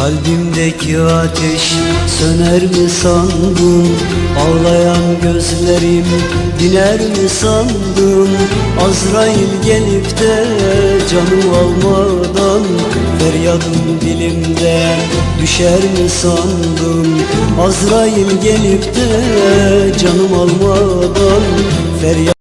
Kalbimdeki ateş söner mi sandın? Ağlayan gözlerim diner mi sandın? Azrail gelip de canım almadan Feryadım dilimden düşer mi sandın? Azrail gelip de canım almadan Feryat